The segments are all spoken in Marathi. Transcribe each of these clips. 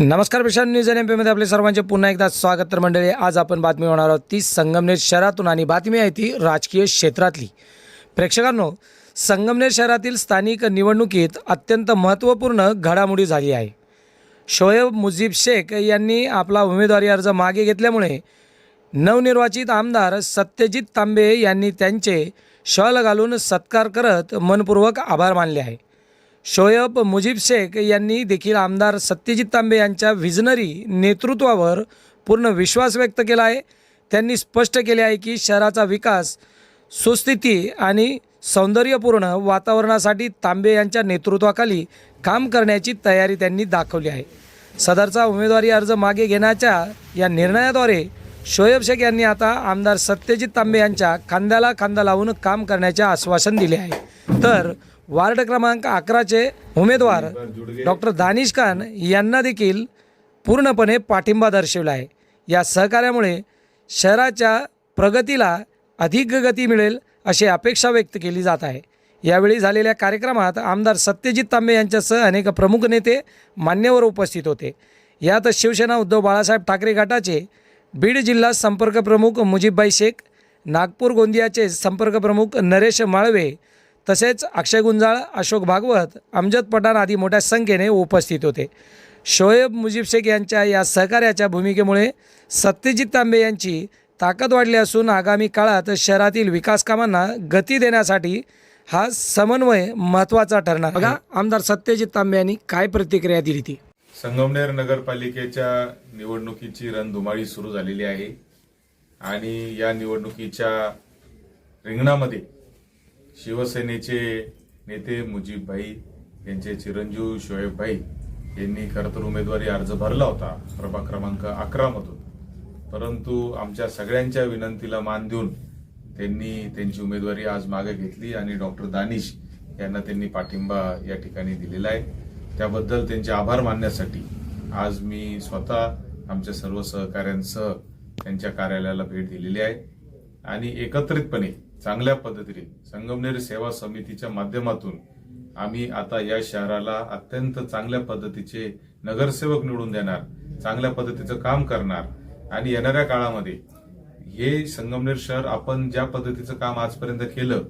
नमस्कार विशाल न्यूज एन एम पीमध्ये आपले सर्वांचे पुन्हा एकदा स्वागत तर मंडळी आज आपण बातमी होणार आहोत ती संगमनेर शहरातून आणि बातमी आहे ती राजकीय क्षेत्रातली. प्रेक्षकांनो संगमनेर शहरातील स्थानिक निवडणुकीत अत्यंत महत्त्वपूर्ण घडामोडी झाली आहे. शोएब मुजीब शेख यांनी आपला उमेदवारी अर्ज मागे घेतल्यामुळे नवनिर्वाचित आमदार सत्यजित तांबे यांनी त्यांचे शॉल घालून सत्कार करत मनपूर्वक आभार मानले आहे. शोएब मुजीब शेख यांनी देखील आमदार सत्यजित तांबे यांच्या व्हिजनरी नेतृत्वावर पूर्ण विश्वास व्यक्त केला आहे. त्यांनी स्पष्ट केले आहे की शहराचा विकास सुस्थिती आणि सौंदर्यपूर्ण वातावरणासाठी तांबे यांच्या नेतृत्वाखाली काम करण्याची तयारी त्यांनी दाखवली आहे. सदरचा उमेदवारी अर्ज मागे घेण्याच्या या निर्णयाद्वारे शोएब शेख यांनी आता आमदार सत्यजित तांबे यांच्या खांद्याला खांदा लावून काम करण्याचे आश्वासन दिले आहे. तर वार्ड क्रमांक अकराचे उमेदवार डॉक्टर दानिश खान यांना देखील पूर्णपणे पाठिंबा दर्शवला आहे. या सहकार्यामुळे शहराच्या प्रगतीला अधिक गती मिळेल अशी अपेक्षा व्यक्त केली जात आहे. यावेळी झालेल्या कार्यक्रमात आमदार सत्यजित तांबे यांच्यासह अनेक प्रमुख नेते मान्यवर उपस्थित होते. यात शिवसेना उद्धव बाळासाहेब ठाकरे गटाचे बीड जिल्हा संपर्क प्रमुख मुजीबभाई शेख नागपूर गोंदियाचे संपर्क प्रमुख नरेश माळवे तसेच अक्षय गुंजाळ अशोक भागवत अमजद पठाण आदी मोठ्या संख्येने उपस्थित होते. शोएब मुजीब शेख यांच्या या सहकार्याच्या भूमिकेमुळे सत्यजित तांबे यांची ताकद वाढली असून आगामी काळात शहरातील विकास कामांना गती देण्यासाठी हा समन्वय महत्त्वाचा ठरणार. बघा आमदार सत्यजित तांबे यांनी काय प्रतिक्रिया दिली ती? संगमनेर नगरपालिकेच्या निवडणुकीची रणधुमाळी सुरू झालेली आहे. आणि या निवडणुकीच्या रिंगणामध्ये शिवसेनेचे नेते मुजीबभाई यांचे चिरंजीव शोएबभाई यांनी खरं तर उमेदवारी अर्ज भरला होता प्रभाग क्रमांक अकरा मधून. परंतु आमच्या सगळ्यांच्या विनंतीला मान देऊन त्यांनी त्यांची उमेदवारी आज मागे घेतली आणि डॉक्टर दानिश यांना त्यांनी पाठिंबा या ठिकाणी दिलेला आहे. त्याबद्दल त्यांचे आभार मानण्यासाठी आज मी स्वतः आमच्या सर्व सहकाऱ्यांसह त्यांच्या कार्यालयाला भेट दिलेली आहे. आणि एकत्रितपणे चांगल्या पद्धतीने संगमनेर सेवा समितीच्या माध्यमातून आम्ही आता या शहराला अत्यंत चांगल्या पद्धतीचे नगरसेवक निवडून देणार चांगल्या पद्धतीचं काम करणार. आणि येणाऱ्या काळामध्ये हे संगमनेर शहर आपण ज्या पद्धतीचं काम आजपर्यंत केलं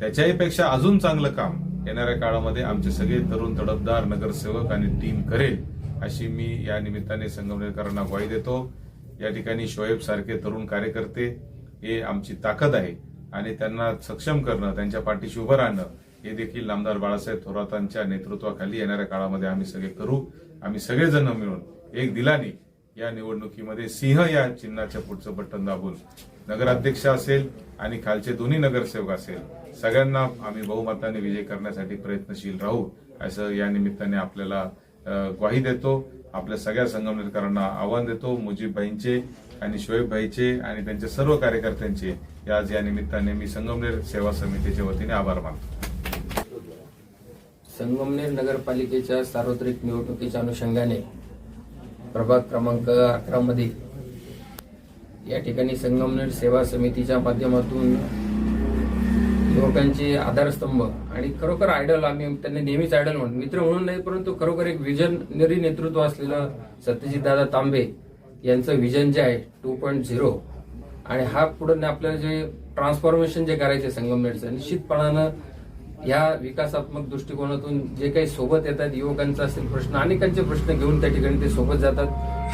त्याच्याही पेक्षा अजून चांगलं काम येणाऱ्या काळामध्ये आमचे सगळे तरुण तडफदार नगरसेवक आणि टीम करेल अशी मी या निमित्ताने संगमनेरकरांना ग्वाही देतो. या ठिकाणी शोएब सारखे तरुण कार्यकर्ते हे आमची ताकद आहे. आणि त्यांना सक्षम करणं त्यांच्या पाठीशी उभं राहणं हे देखील आमदार बाळासाहेब थोरातांच्या नेतृत्वाखाली येणाऱ्या काळामध्ये आम्ही सगळे करू. आम्ही सगळेजण मिळून एक दिलाने या निवडणुकीमध्ये सिंह या चिन्हाच्या पुढचं बटन दाबून नगराध्यक्ष असेल आणि खालचे दोन्ही नगरसेवक असेल सगळ्यांना आम्ही बहुमताने विजय करण्यासाठी प्रयत्नशील राहू असं या निमित्ताने आपल्याला ग्वाही देतो. आपल्या सगळ्या संगमनेरकरांना आव्हान देतो. मुजीबभाईंचे आणि शोएबभाईचे आणि त्यांच्या सर्व कार्यकर्त्यांचे आज या निमित्ताने मी संगमनेर सेवा समितीच्या वतीने आभार मानतो. संगमनेर नगरपालिकेच्या सार्वत्रिक निवडणुकीच्या अनुषंगाने प्रभाग क्रमांक अकरा मध्ये या ठिकाणी संगमनेर सेवा समितीच्या माध्यमातून युवकांचे आधारस्तंभ आणि खरोखर आयडल आम्ही त्यांना नेहमीच आयडल म्हणतो मित्र म्हणून नाही परंतु खरोखर एक विजनरी नेतृत्व असलेलं सत्यजित दादा तांबे यांचं विजन जे आहे टू पॉईंट झिरो आणि हा पुढे आपल्याला जे ट्रान्सफॉर्मेशन जे करायचे संगमनेरचं निश्चितपणानं या विकासात्मक दृष्टिकोनातून जे काही सोबत येतात युवकांचा असेल प्रश्न अनेकांचे प्रश्न घेऊन त्या ठिकाणी ते सोबत जातात.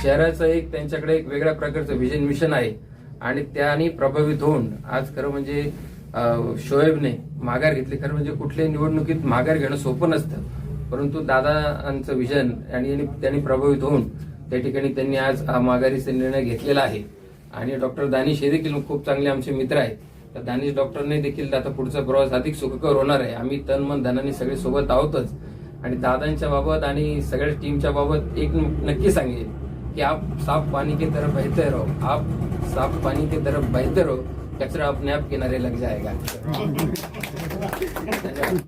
शहराचं एक त्यांच्याकडे एक वेगळ्या प्रकारचं विजन मिशन आहे. आणि त्याने प्रभावित होऊन आज खरं म्हणजे शोएबने माघार घेतली. खरं म्हणजे कुठल्याही निवडणुकीत माघार घेणं सोपं नसतं. परंतु दादांचं विजन आणि त्यांनी प्रभावित होऊन त्या ठिकाणी त्यांनी आज हा माघारीचा निर्णय घेतलेला आहे. आणि डॉक्टर दानिश हे देखील खूप चांगले आमचे मित्र आहेत. तर दानिश डॉक्टरने देखील आता पुढचा प्रवास अधिक सुखकर होणार आहे. आम्ही तन मन धनाने सगळे सोबत आहोतच. आणि दादांच्या बाबत आणि सगळ्या टीमच्या बाबत एक नक्की सांगेल कि आप साफ पानी की तरफ बहते रहो. आप साफ पानी की तरफ बहते रहो. कचरा अपने आप किनारे लग जाएगा.